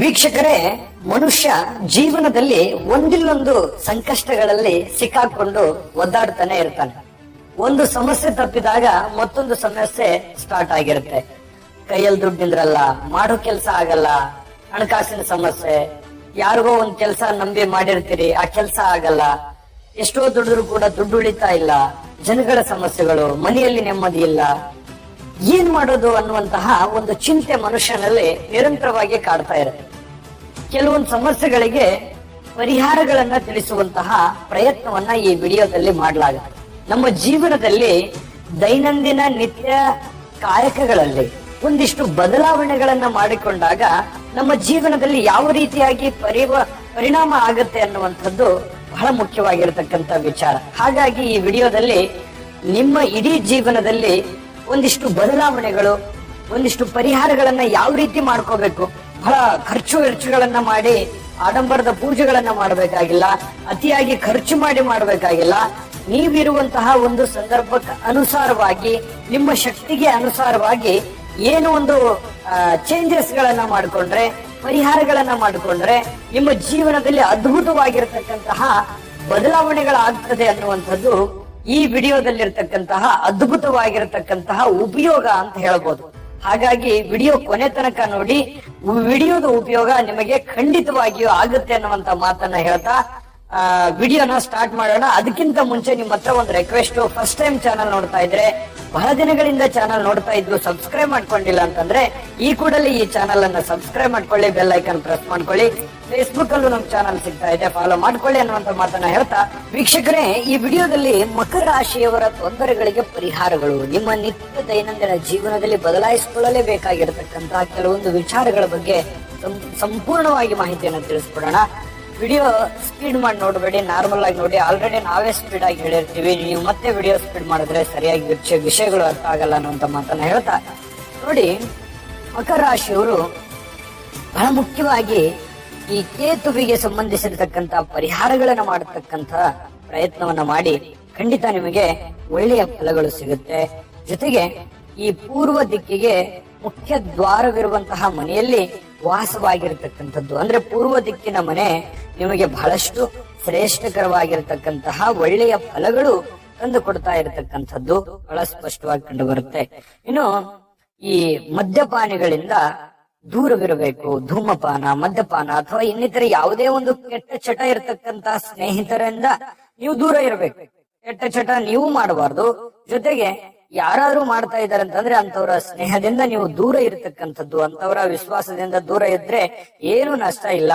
ವೀಕ್ಷಕರೇ, ಮನುಷ್ಯ ಜೀವನದಲ್ಲಿ ಒಂದಿಲ್ಲೊಂದು ಸಂಕಷ್ಟಗಳಲ್ಲಿ ಸಿಕ್ಕಾಕೊಂಡು ಒದ್ದಾಡ್ತಾನೆ ಇರ್ತಾನೆ. ಒಂದು ಸಮಸ್ಯೆ ತಪ್ಪಿದಾಗ ಮತ್ತೊಂದು ಸಮಸ್ಯೆ ಸ್ಟಾರ್ಟ್ ಆಗಿರುತ್ತೆ. ಕೈಯಲ್ಲಿ ದುಡ್ಡಿದ್ರಲ್ಲ ಮಾಡೋ ಕೆಲಸ ಆಗಲ್ಲ, ಹಣಕಾಸಿನ ಸಮಸ್ಯೆ. ಯಾರಿಗೋ ಒಂದ್ ಕೆಲಸ ನಂಬಿ ಮಾಡಿರ್ತೀರಿ, ಆ ಕೆಲಸ ಆಗಲ್ಲ. ಎಷ್ಟೋ ದುಡಿದ್ರು ಕೂಡ ದುಡ್ಡು ಉಳಿತಾ ಇಲ್ಲ. ಜನಗಳ ಸಮಸ್ಯೆಗಳು, ಮನೆಯಲ್ಲಿ ನೆಮ್ಮದಿ ಇಲ್ಲ. ಏನ್ ಮಾಡೋದು ಅನ್ನುವಂತಹ ಒಂದು ಚಿಂತೆ ಮನುಷ್ಯನಲ್ಲಿ ನಿರಂತರವಾಗಿ ಕಾಡ್ತಾ ಇರುತ್ತೆ. ಕೆಲವೊಂದು ಸಮಸ್ಯೆಗಳಿಗೆ ಪರಿಹಾರಗಳನ್ನ ತಿಳಿಸುವಂತಹ ಪ್ರಯತ್ನವನ್ನ ಈ ವಿಡಿಯೋದಲ್ಲಿ ಮಾಡಲಾಗುತ್ತೆ. ನಮ್ಮ ಜೀವನದಲ್ಲಿ ದೈನಂದಿನ ನಿತ್ಯ ಕಾಯಕಗಳಲ್ಲಿ ಒಂದಿಷ್ಟು ಬದಲಾವಣೆಗಳನ್ನ ಮಾಡಿಕೊಂಡಾಗ ನಮ್ಮ ಜೀವನದಲ್ಲಿ ಯಾವ ರೀತಿಯಾಗಿ ಪರಿವ, ಪರಿಣಾಮ ಆಗುತ್ತೆ ಅನ್ನುವಂಥದ್ದು ಬಹಳ ಮುಖ್ಯವಾಗಿರತಕ್ಕಂತ ವಿಚಾರ. ಹಾಗಾಗಿ ಈ ವಿಡಿಯೋದಲ್ಲಿ ನಿಮ್ಮ ಇಡೀ ಜೀವನದಲ್ಲಿ ಒಂದಿಷ್ಟು ಬದಲಾವಣೆಗಳು, ಒಂದಿಷ್ಟು ಪರಿಹಾರಗಳನ್ನ ಯಾವ ರೀತಿ ಮಾಡ್ಕೋಬೇಕು? ಬಹಳ ಖರ್ಚು ವೆಚ್ಚಗಳನ್ನ ಮಾಡಿ, ಆಡಂಬರದ ಪೂಜೆಗಳನ್ನ ಮಾಡಬೇಕಾಗಿಲ್ಲ, ಅತಿಯಾಗಿ ಖರ್ಚು ಮಾಡಿ ಮಾಡಬೇಕಾಗಿಲ್ಲ. ನೀವಿರುವಂತಹ ಒಂದು ಸಂದರ್ಭಕ್ಕೆ ಅನುಸಾರವಾಗಿ, ನಿಮ್ಮ ಶಕ್ತಿಗೆ ಅನುಸಾರವಾಗಿ ಏನು ಒಂದು ಚೇಂಜಸ್ ಗಳನ್ನ ಮಾಡಿಕೊಂಡ್ರೆ, ಪರಿಹಾರಗಳನ್ನ ಮಾಡಿಕೊಂಡ್ರೆ, ನಿಮ್ಮ ಜೀವನದಲ್ಲಿ ಅದ್ಭುತವಾಗಿರತಕ್ಕಂತಹ ಬದಲಾವಣೆಗಳಾಗ್ತದೆ ಅನ್ನುವಂಥದ್ದು ಈ ವಿಡಿಯೋದಲ್ಲಿರ್ತಕ್ಕಂತಹ ಅದ್ಭುತವಾಗಿರತಕ್ಕಂತಹ ಉಪಯೋಗ ಅಂತ ಹೇಳ್ಬೋದು. ಹಾಗಾಗಿ ವಿಡಿಯೋ ಕೊನೆ ತನಕ ನೋಡಿ, ವಿಡಿಯೋದ ಉಪಯೋಗ ನಿಮಗೆ ಖಂಡಿತವಾಗಿಯೂ ಆಗುತ್ತೆ ಅನ್ನುವಂತ ಮಾತನ್ನ ಹೇಳ್ತಾ ವಿಡಿಯೋನ ಸ್ಟಾರ್ಟ್ ಮಾಡೋಣ. ಅದಕ್ಕಿಂತ ಮುಂಚೆ ನಿಮ್ಮ ಹತ್ರ ಒಂದು ರಿಕ್ವೆಸ್ಟ್ ಫಸ್ಟ್ ಟೈಮ್ ಚಾನಲ್ ನೋಡ್ತಾ ಇದ್ರೆ ಬಹಳ ದಿನಗಳಿಂದ ಚಾನಲ್ ನೋಡ್ತಾ ಇದ್ದು ಸಬ್ಸ್ಕ್ರೈಬ್ ಮಾಡ್ಕೊಂಡಿಲ್ಲ ಅಂತಂದ್ರೆ ಈ ಕೂಡಲೇ ಈ ಚಾನಲ್ ಅನ್ನ ಸಬ್ಸ್ಕ್ರೈಬ್ ಮಾಡ್ಕೊಳ್ಳಿ ಬೆಲ್ ಐಕನ್ ಪ್ರೆಸ್ ಮಾಡ್ಕೊಳ್ಳಿ. ಫೇಸ್ಬುಕ್ ಅಲ್ಲೂ ನಮ್ ಚಾನಲ್ ಸಿಗ್ತಾ ಇದೆ ಫಾಲೋ ಮಾಡ್ಕೊಳ್ಳಿ ಅನ್ನುವಂತ ಮಾತನ್ನ ಹೇಳ್ತಾ ವೀಕ್ಷಕರೇ, ಈ ವಿಡಿಯೋದಲ್ಲಿ ಮಕರ ರಾಶಿಯವರ ತೊಂದರೆಗಳಿಗೆ ಪರಿಹಾರಗಳು, ನಿಮ್ಮ ನಿತ್ಯ ದೈನಂದಿನ ಜೀವನದಲ್ಲಿ ಬದಲಾಯಿಸಿಕೊಳ್ಳಲೇಬೇಕಾಗಿರತಕ್ಕಂತಹ ಕೆಲವೊಂದು ವಿಚಾರಗಳ ಬಗ್ಗೆ ಸಂಪೂರ್ಣವಾಗಿ ಮಾಹಿತಿಯನ್ನು ತಿಳಿಸ್ಕೊಡೋಣ ವಿಡಿಯೋ ಸ್ಪೀಡ್ ಮಾಡಿ ನೋಡಬೇಡಿ ನಾರ್ಮಲ್ ಆಗಿ ನೋಡಿ. ಆಲ್ರೆಡಿ ನಾವೇ ಸ್ಪೀಡ್ ಆಗಿ ಹೇಳಿರ್ತೀವಿ. ನೀವು ಮತ್ತೆ ವಿಡಿಯೋ ಸ್ಪೀಡ್ ಮಾಡಿದ್ರೆ ಸರಿಯಾಗಿ ವಿಷಯ- ವಿಷಯಗಳು ಅರ್ಥ ಆಗಲ್ಲ ಅನ್ನುವಂತ ಮಾತನ್ನ ಹೇಳ್ತಾ ನೋಡಿ ಮಕರ ರಾಶಿಯವರು ಬಹಳ ಮುಖ್ಯವಾಗಿ ಈ ಕೇತುವಿಗೆ ಸಂಬಂಧಿಸಿರತಕ್ಕಂತ ಪರಿಹಾರಗಳನ್ನ ಮಾಡತಕ್ಕಂತ ಪ್ರಯತ್ನವನ್ನ ಮಾಡಿ ಖಂಡಿತ ನಿಮಗೆ ಒಳ್ಳೆಯ ಫಲಗಳು ಸಿಗುತ್ತೆ. ಜೊತೆಗೆ ಈ ಪೂರ್ವ ದಿಕ್ಕಿಗೆ ಮುಖ್ಯ ದ್ವಾರವಿರುವಂತಹ ಮನೆಯಲ್ಲಿ ವಾಸವಾಗಿರತಕ್ಕಂಥದ್ದು. ಅಂದ್ರೆ ಪೂರ್ವ ದಿಕ್ಕಿನ ಮನೆ ನಿಮಗೆ ಬಹಳಷ್ಟು ಶ್ರೇಷ್ಠಕರವಾಗಿರತಕ್ಕಂತಹ ಒಳ್ಳೆಯ ಫಲಗಳು ತಂದು ಕೊಡ್ತಾ ಇರತಕ್ಕಂಥದ್ದು. ಬಹಳ ಸ್ಪಷ್ಟವಾಗಿ ಕಂಡು ಬರುತ್ತೆ ಇನ್ನು ಈ ಮದ್ಯಪಾನಿಗಳಿಂದ ದೂರವಿರಬೇಕು ಧೂಮಪಾನ, ಮದ್ಯಪಾನ ಅಥವಾ ಇನ್ನಿತರ ಯಾವುದೇ ಒಂದು ಕೆಟ್ಟ ಚಟ ಇರತಕ್ಕಂತಹ ಸ್ನೇಹಿತರಿಂದ ನೀವು ದೂರ ಇರಬೇಕು. ಕೆಟ್ಟ ಚಟ ನೀವು ಮಾಡಬಾರ್ದು. ಜೊತೆಗೆ ಯಾರಾದ್ರೂ ಮಾಡ್ತಾ ಇದಾರೆ ಅಂತಂದ್ರೆ ಅಂತವರ ಸ್ನೇಹದಿಂದ ನೀವು ದೂರ ಇರತಕ್ಕಂಥದ್ದು ಅಂತವರ ವಿಶ್ವಾಸದಿಂದ ದೂರ ಇದ್ರೆ ಏನು ನಷ್ಟ ಇಲ್ಲ.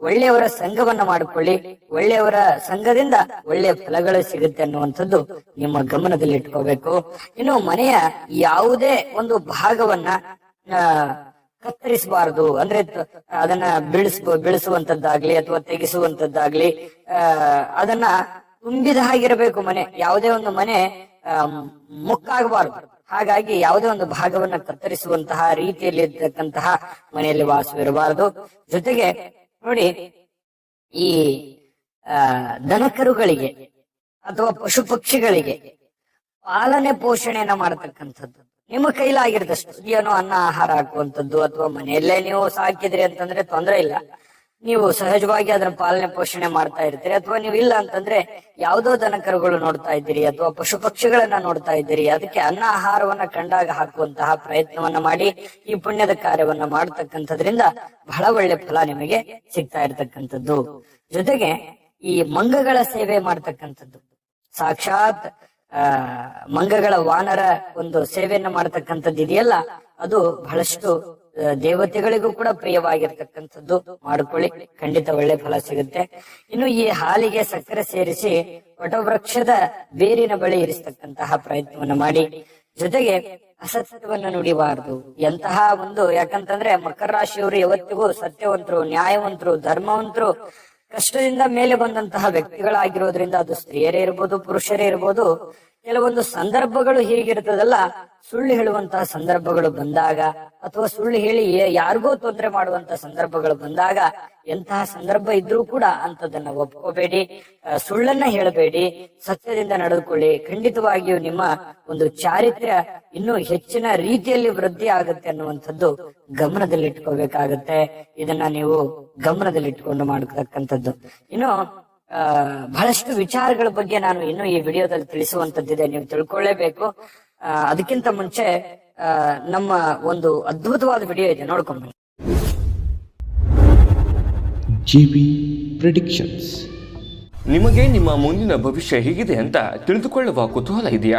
ಒಳ್ಳೆಯವರ ಸಂಘವನ್ನ ಮಾಡಿಕೊಳ್ಳಿ, ಒಳ್ಳೆಯವರ ಸಂಘದಿಂದ ಒಳ್ಳೆಯ ಫಲಗಳು ಸಿಗುತ್ತೆ ಅನ್ನುವಂಥದ್ದು ನಿಮ್ಮ ಗಮನದಲ್ಲಿ ಇಟ್ಕೋಬೇಕು. ಇನ್ನು ಮನೆಯ ಯಾವುದೇ ಒಂದು ಭಾಗವನ್ನ ಕತ್ತರಿಸಬಾರದು. ಅಂದ್ರೆ ಅದನ್ನ ಬಿಳಿಸ್ ಬೆಳೆಸುವಂತದ್ದಾಗ್ಲಿ ಅಥವಾ ತೆಗೆಸುವಂತದ್ದಾಗ್ಲಿ ಅದನ್ನ ತುಂಬಿದ ಹಾಗಿರಬೇಕು ಮನೆ. ಯಾವುದೇ ಒಂದು ಮನೆ ಮುಕ್ಕಾಗಬಾರದು. ಹಾಗಾಗಿ ಯಾವುದೇ ಒಂದು ಭಾಗವನ್ನ ಕತ್ತರಿಸುವಂತಹ ರೀತಿಯಲ್ಲಿ ಇರ್ತಕ್ಕಂತಹ ಮನೆಯಲ್ಲಿ ವಾಸವಿರಬಾರದು ಜೊತೆಗೆ ನೋಡಿ, ಈ ದನಕರುಗಳಿಗೆ ಅಥವಾ ಪಶು ಪಕ್ಷಿಗಳಿಗೆ ಪಾಲನೆ ಪೋಷಣೆಯನ್ನ ಮಾಡತಕ್ಕಂಥದ್ದು. ನಿಮ್ಮ ಕೈಲಾಗಿರ್ತಷ್ಟು ಏನೋ ಅನ್ನ, ಆಹಾರ ಹಾಕುವಂಥದ್ದು ಅಥವಾ ಮನೆಯಲ್ಲೇ ನೀವು ಸಾಕಿದ್ರಿ ಅಂತಂದ್ರೆ ತೊಂದರೆ ಇಲ್ಲ. ನೀವು ಸಹಜವಾಗಿ ಅದರ ಪಾಲನೆ ಪೋಷಣೆ ಮಾಡ್ತಾ ಇರ್ತೀರಿ, ಅಥವಾ ನೀವು ಇಲ್ಲ ಅಂತಂದ್ರೆ ಯಾವ್ದೋ ದನಕರುಗಳು ನೋಡ್ತಾ ಇದ್ದೀರಿ, ಅಥವಾ ಪಶು ಪಕ್ಷಿಗಳನ್ನ ನೋಡ್ತಾ ಇದ್ದೀರಿ, ಅದಕ್ಕೆ ಅನ್ನ ಆಹಾರವನ್ನ ಕಂಡಾಗ ಹಾಕುವಂತಹ ಪ್ರಯತ್ನವನ್ನ ಮಾಡಿ, ಈ ಪುಣ್ಯದ ಕಾರ್ಯವನ್ನ ಮಾಡತಕ್ಕಂಥದ್ರಿಂದ ಬಹಳ ಒಳ್ಳೆ ಫಲ ನಿಮಗೆ ಸಿಗ್ತಾ ಇರತಕ್ಕಂಥದ್ದು. ಜೊತೆಗೆ ಈ ಮಂಗಗಳ ಸೇವೆ ಮಾಡ್ತಕ್ಕಂಥದ್ದು. ಸಾಕ್ಷಾತ್ ಮಂಗಗಳ ವಾನರ ಒಂದು ಸೇವೆಯನ್ನ ಮಾಡತಕ್ಕಂಥದ್ದು ಇದೆಯಲ್ಲ ಅದು ಬಹಳಷ್ಟು ದೇವತೆಗಳಿಗೂ ಕೂಡ ಪ್ರಿಯವಾಗಿರ್ತಕ್ಕಂಥದ್ದು ಮಾಡ್ಕೊಳ್ಳಿ. ಖಂಡಿತ ಒಳ್ಳೆ ಫಲ ಸಿಗುತ್ತೆ. ಇನ್ನು ಈ ಹಾಲಿಗೆ ಸಕ್ಕರೆ ಸೇರಿಸಿ ವಟವೃಕ್ಷದ ಬೇರಿನ ಬಳಿ ಇರಿಸ್ತಕ್ಕಂತಹ ಪ್ರಯತ್ನವನ್ನು ಮಾಡಿ. ಜೊತೆಗೆ ಅಸತ್ಯವನ್ನ ನುಡಿಬಾರದು. ಎಂತಹ ಒಂದು, ಯಾಕಂತಂದ್ರೆ ಮಕರ ರಾಶಿಯವರು ಯಾವತ್ತಿಗೂ ಸತ್ಯವಂತರು, ನ್ಯಾಯವಂತರು, ಧರ್ಮವಂತರು, ಕಷ್ಟದಿಂದ ಮೇಲೆ ಬಂದಂತಹ ವ್ಯಕ್ತಿಗಳಾಗಿರೋದ್ರಿಂದ ಅದು ಸ್ತ್ರೀಯರೇ ಇರ್ಬೋದು, ಪುರುಷರೇ ಇರ್ಬೋದು ಕೆಲವೊಂದು ಸಂದರ್ಭಗಳು ಹೇಗಿರ್ತದಲ್ಲ, ಸುಳ್ಳು ಹೇಳುವಂತಹ ಸಂದರ್ಭಗಳು ಬಂದಾಗ, ಅಥವಾ ಸುಳ್ಳು ಹೇಳಿ ಯಾರಿಗೂ ತೊಂದರೆ ಮಾಡುವಂತಹ ಸಂದರ್ಭಗಳು ಬಂದಾಗ, ಎಂತಹ ಸಂದರ್ಭ ಇದ್ರೂ ಕೂಡ ಅಂತದನ್ನ ಒಪ್ಕೋಬೇಡಿ ಸುಳ್ಳನ್ನ ಹೇಳಬೇಡಿ, ಸತ್ಯದಿಂದ ನಡೆದುಕೊಳ್ಳಿ. ಖಂಡಿತವಾಗಿಯೂ ನಿಮ್ಮ ಒಂದು ಚಾರಿತ್ರ್ಯ ಇನ್ನೂ ಹೆಚ್ಚಿನ ರೀತಿಯಲ್ಲಿ ವೃದ್ಧಿ ಆಗುತ್ತೆ ಅನ್ನುವಂಥದ್ದು ಗಮನದಲ್ಲಿಟ್ಕೋಬೇಕಾಗತ್ತೆ. ಇದನ್ನ ನೀವು ಗಮನದಲ್ಲಿಟ್ಕೊಂಡು ಮಾಡತಕ್ಕಂಥದ್ದು. ಇನ್ನು ಬಹಳಷ್ಟು ವಿಚಾರಗಳ ಬಗ್ಗೆ ನಾನು ಇನ್ನು ಈ ವಿಡಿಯೋದಲ್ಲಿ ತಿಳಿಸುವಂತದ್ದಿದೆ ನೀವು ತಿಳ್ಕೊಳ್ಳೇಬೇಕು. ಆ, ಅದಕ್ಕಿಂತ ಮುಂಚೆ ಆ, ನಮ್ಮ ಒಂದು ಅದ್ಭುತವಾದ ವಿಡಿಯೋ ಇದೆ ನೋಡ್ಕೊಂಡ್ಬನ್ನಿ ಜಿಬಿ ಪ್ರಿಡಿಕ್ಷನ್ಸ್. Predictions ನಿಮಗೆ ನಿಮ್ಮ ಮುಂದಿನ ಭವಿಷ್ಯ ಹೇಗಿದೆ ಅಂತ ತಿಳಿದುಕೊಳ್ಳುವ ಕುತೂಹಲ ಇದೆಯಾ?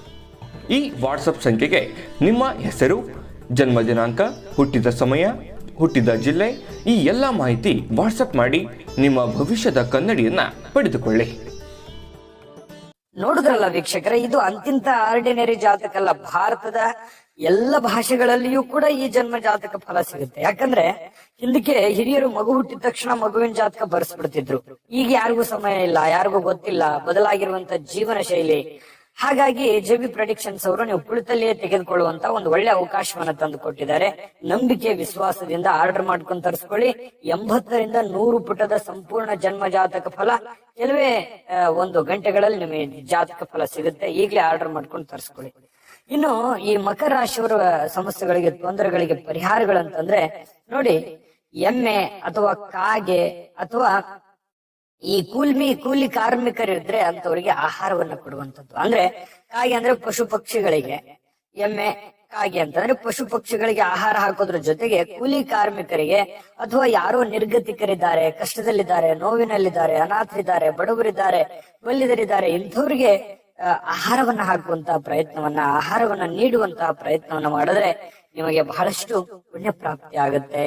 ಈ ವಾಟ್ಸಪ್ ಸಂಖ್ಯೆಗೆ ನಿಮ್ಮ ಹೆಸರು, ಜನ್ಮ ದಿನಾಂಕ, ಹುಟ್ಟಿದ ಸಮಯ, ಹುಟ್ಟಿದ ಜಿಲ್ಲೆ, ಈ ಎಲ್ಲ ಮಾಹಿತಿ ವಾಟ್ಸಪ್ ಮಾಡಿ ನಿಮ್ಮ ಭವಿಷ್ಯದ ಕನ್ನಡಿಯನ್ನ ಪಡೆದುಕೊಳ್ಳಿ. ನೋಡಿದ್ರಲ್ಲ ವೀಕ್ಷಕರ, ಇದು ಅಂತಿಂತ ಆರ್ಡಿನರಿ ಜಾತಕ ಅಲ್ಲ. ಭಾರತದ ಎಲ್ಲ ಭಾಷೆಗಳಲ್ಲಿಯೂ ಕೂಡ ಈ ಜನ್ಮ ಜಾತಕ ಫಲ ಸಿಗುತ್ತೆ. ಯಾಕಂದ್ರೆ ಹಿಂದಕ್ಕೆ ಹಿರಿಯರು ಮಗು ಹುಟ್ಟಿದ ತಕ್ಷಣ ಮಗುವಿನ ಜಾತಕ ಬರ್ಸ್ಬಿಡ್ತಿದ್ರು. ಈಗ ಯಾರಿಗೂ ಸಮಯ ಇಲ್ಲ, ಯಾರಿಗೂ ಗೊತ್ತಿಲ್ಲ. ಬದಲಾಗಿರುವಂತ ಜೀವನ ಶೈಲಿ ಹಾಗಾಗಿ ಜೆ ಬಿ ಪ್ರೊಡಿಕ್ಷನ್ಸ್ ಅವರು ನೀವು ಕುಳಿತಲ್ಲಿಯೇ ತೆಗೆದುಕೊಳ್ಳುವಂತ ಒಂದು ಒಳ್ಳೆ ಅವಕಾಶವನ್ನ ತಂದು ಕೊಟ್ಟಿದ್ದಾರೆ ನಂಬಿಕೆ, ವಿಶ್ವಾಸದಿಂದ ಆರ್ಡರ್ ಮಾಡ್ಕೊಂಡು ತರಿಸ್ಕೊಳ್ಳಿ. ಎಂಬತ್ತರಿಂದ ನೂರು ಪುಟದ ಸಂಪೂರ್ಣ ಜನ್ಮ ಜಾತಕ ಫಲ, ಕೆಲವೇ ಒಂದು ಗಂಟೆಗಳಲ್ಲಿ ನಿಮಗೆ ಜಾತಕ ಫಲ ಸಿಗುತ್ತೆ. ಈಗಲೇ ಆರ್ಡರ್ ಮಾಡ್ಕೊಂಡು ತರಿಸ್ಕೊಳ್ಳಿ. ಇನ್ನು ಈ ಮಕರ ರಾಶಿಯವರ ಸಮಸ್ಯೆಗಳಿಗೆ, ತೊಂದರೆಗಳಿಗೆ ಪರಿಹಾರಗಳಂತಂದ್ರೆ, ನೋಡಿ, ಎಮ್ಮೆ ಅಥವಾ ಕಾಗೆ ಅಥವಾ ಈ ಕೂಲ್ಮಿ, ಕೂಲಿ ಕಾರ್ಮಿಕರಿದ್ರೆ ಅಂತವರಿಗೆ ಆಹಾರವನ್ನ ಕೊಡುವಂತದ್ದು ಅಂದ್ರೆ ಕಾಗೆ ಅಂದ್ರೆ ಪಶು ಪಕ್ಷಿಗಳಿಗೆ, ಎಮ್ಮೆ ಕಾಗೆ ಅಂತಂದ್ರೆ ಪಶು ಪಕ್ಷಿಗಳಿಗೆ ಆಹಾರ ಹಾಕೋದ್ರ ಜೊತೆಗೆ ಕೂಲಿ ಕಾರ್ಮಿಕರಿಗೆ ಅಥವಾ ಯಾರೋ ನಿರ್ಗತಿಕರಿದ್ದಾರೆ, ಕಷ್ಟದಲ್ಲಿದ್ದಾರೆ, ನೋವಿನಲ್ಲಿದ್ದಾರೆ, ಅನಾಥರಿದ್ದಾರೆ, ಬಡವರಿದ್ದಾರೆ, ಬಲ್ಲಿದರಿದ್ದಾರೆ, ಇಂಥವ್ರಿಗೆ ಆಹಾರವನ್ನ ಹಾಕುವಂತಹ ಪ್ರಯತ್ನವನ್ನ, ಆಹಾರವನ್ನ ನೀಡುವಂತಹ ಪ್ರಯತ್ನವನ್ನ ಮಾಡಿದ್ರೆ ನಿಮಗೆ ಬಹಳಷ್ಟು ಪುಣ್ಯ ಪ್ರಾಪ್ತಿ ಆಗುತ್ತೆ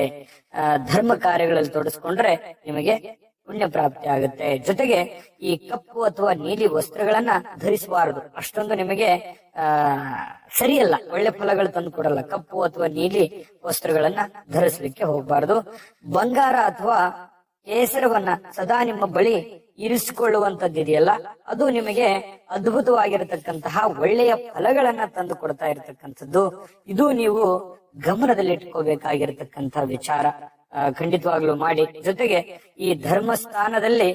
ಧರ್ಮ ಕಾರ್ಯಗಳಲ್ಲಿ ತೊಡಸ್ಕೊಂಡ್ರೆ ನಿಮಗೆ ಪುಣ್ಯ ಪ್ರಾಪ್ತಿ ಆಗುತ್ತೆ. ಜೊತೆಗೆ ಈ ಕಪ್ಪು ಅಥವಾ ನೀಲಿ ವಸ್ತ್ರಗಳನ್ನ ಧರಿಸಬಾರದು. ಅಷ್ಟೊಂದು ನಿಮಗೆ, ಆ, ಸರಿಯಲ್ಲ. ಒಳ್ಳೆ ಫಲಗಳು ತಂದು ಕೊಡಲ್ಲ. ಕಪ್ಪು ಅಥವಾ ನೀಲಿ ವಸ್ತ್ರಗಳನ್ನ ಧರಿಸಲಿಕ್ಕೆ ಹೋಗಬಾರದು. ಬಂಗಾರ ಅಥವಾ ಕೇಸರವನ್ನ ಸದಾ ನಿಮ್ಮ ಬಳಿ ಇರಿಸಿಕೊಳ್ಳುವಂತದ್ದಿದೆಯಲ್ಲ ಅದು ನಿಮಗೆ ಅದ್ಭುತವಾಗಿರತಕ್ಕಂತಹ ಒಳ್ಳೆಯ ಫಲಗಳನ್ನ ತಂದು ಕೊಡ್ತಾ ಇರತಕ್ಕಂಥದ್ದು. ಇದು ನೀವು ಗಮನದಲ್ಲಿಟ್ಕೋಬೇಕಾಗಿರತಕ್ಕಂತಹ ವಿಚಾರ. ಖಂಡಿತವಾಗ್ಲೂ ಮಾಡಿ. ಜೊತೆಗೆ ಈ ಧರ್ಮಸ್ಥಾನದಲ್ಲಿ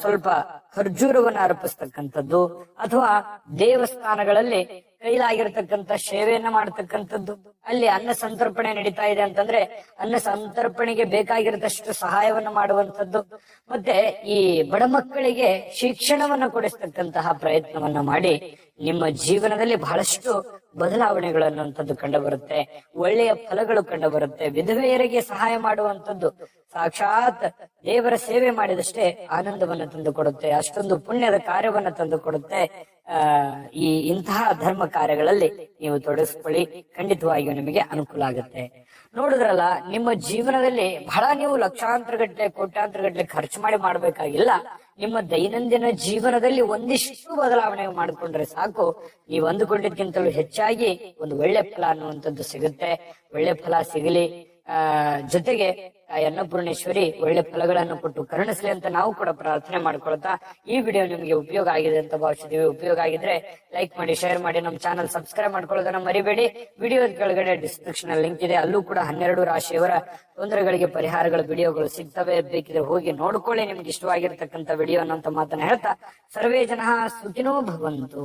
ಸ್ವಲ್ಪ ಖರ್ಜೂರವನ್ನು ಅರ್ಪಿಸ್ತಕ್ಕಂಥದ್ದು ಅಥವಾ ದೇವಸ್ಥಾನಗಳಲ್ಲಿ ಕೈಲಾಗಿರ್ತಕ್ಕಂಥ ಸೇವೆಯನ್ನ ಮಾಡತಕ್ಕಂಥದ್ದು. ಅಲ್ಲಿ ಅನ್ನ ಸಂತರ್ಪಣೆ ನಡೀತಾ ಇದೆ ಅಂತಂದ್ರೆ ಅನ್ನ ಸಂತರ್ಪಣೆಗೆ ಬೇಕಾಗಿರತಷ್ಟು ಸಹಾಯವನ್ನ ಮಾಡುವಂತದ್ದು ಮತ್ತೆ ಈ ಬಡ ಮಕ್ಕಳಿಗೆ ಶಿಕ್ಷಣವನ್ನ ಕೊಡಿಸ್ತಕ್ಕಂತಹ ಪ್ರಯತ್ನವನ್ನ ಮಾಡಿ ನಿಮ್ಮ ಜೀವನದಲ್ಲಿ ಬಹಳಷ್ಟು ಬದಲಾವಣೆಗಳು ಅನ್ನುವಂಥದ್ದು ಕಂಡು ಬರುತ್ತೆ ಒಳ್ಳೆಯ ಫಲಗಳು ಕಂಡು ಬರುತ್ತೆ ವಿಧವೆಯರಿಗೆ ಸಹಾಯ ಮಾಡುವಂತದ್ದು ಸಾಕ್ಷಾತ್ ದೇವರ ಸೇವೆ ಮಾಡಿದಷ್ಟೇ ಆನಂದವನ್ನ ತಂದು ಕೊಡುತ್ತೆ. ಅಷ್ಟೊಂದು ಪುಣ್ಯದ ಕಾರ್ಯವನ್ನ ತಂದು ಕೊಡುತ್ತೆ. ಆ, ಈ ಇಂತಹ ಧರ್ಮ ಕಾರ್ಯಗಳಲ್ಲಿ ನೀವು ತೊಡಗಿಸ್ಕೊಳ್ಳಿ. ಖಂಡಿತವಾಗಿಯೂ ನಿಮಗೆ ಅನುಕೂಲ ಆಗುತ್ತೆ. ನೋಡಿದ್ರಲ್ಲ, ನಿಮ್ಮ ಜೀವನದಲ್ಲಿ ಬಹಳ ನೀವು ಲಕ್ಷಾಂತರ ಗಟ್ಟಲೆ ಕೋಟ್ಯಾಂತರ ಗಟ್ಟಲೆ ಖರ್ಚು ಮಾಡಿ ಮಾಡ್ಬೇಕಾಗಿಲ್ಲ. ನಿಮ್ಮ ದೈನಂದಿನ ಜೀವನದಲ್ಲಿ ಒಂದಿಷ್ಟು ಬದಲಾವಣೆ ಮಾಡಿಕೊಂಡ್ರೆ ಸಾಕು. ನೀವು ಅಂದುಕೊಂಡಿದ್ಕಿಂತಲೂ ಹೆಚ್ಚಾಗಿ ಒಂದು ಒಳ್ಳೆ ಫಲ ಅನ್ನುವಂಥದ್ದು ಸಿಗುತ್ತೆ. ಒಳ್ಳೆ ಫಲ ಸಿಗಲಿ. ಆ, ಜೊತೆಗೆ ಆ ಅನ್ನಪೂರ್ಣೇಶ್ವರಿ ಒಳ್ಳೆ ಫಲಗಳನ್ನು ಕೊಟ್ಟು ಕರುಣಿಸ್ಲಿ ಅಂತ ನಾವು ಕೂಡ ಪ್ರಾರ್ಥನೆ ಮಾಡ್ಕೊಳ್ತಾ ಈ ವಿಡಿಯೋ ನಿಮಗೆ ಉಪಯೋಗ ಆಗಿದೆ ಅಂತ ಭಾವಿಸಿದೀವಿ ಉಪಯೋಗ ಆಗಿದ್ರೆ ಲೈಕ್ ಮಾಡಿ ಶೇರ್ ಮಾಡಿ, ನಮ್ಮ ಚಾನಲ್ ಸಬ್ಸ್ಕ್ರೈಬ್ ಮಾಡ್ಕೊಳ್ಳೋದನ್ನ ಮರಿಬೇಡಿ. ವಿಡಿಯೋ ಕೆಳಗಡೆ ಡಿಸ್ಕ್ರಿಪ್ಷನ್ ಲಿಂಕ್ ಇದೆ. ಅಲ್ಲೂ ಕೂಡ ಹನ್ನೆರಡು ರಾಶಿಯವರ ತೊಂದರೆಗಳಿಗೆ ಪರಿಹಾರಗಳ, ವಿಡಿಯೋಗಳು ಸಿಗ್ತವೆ. ಬೇಕಿದ್ರೆ ಹೋಗಿ ನೋಡ್ಕೊಳ್ಳಿ. ನಿಮ್ಗೆ ಇಷ್ಟವಾಗಿರ್ತಕ್ಕಂಥ ವಿಡಿಯೋ ಅನ್ನೋ ಮಾತನ್ನ ಹೇಳ್ತಾ, ಸರ್ವೇ ಜನ ಸುಖಿನೋ ಭವಂತು.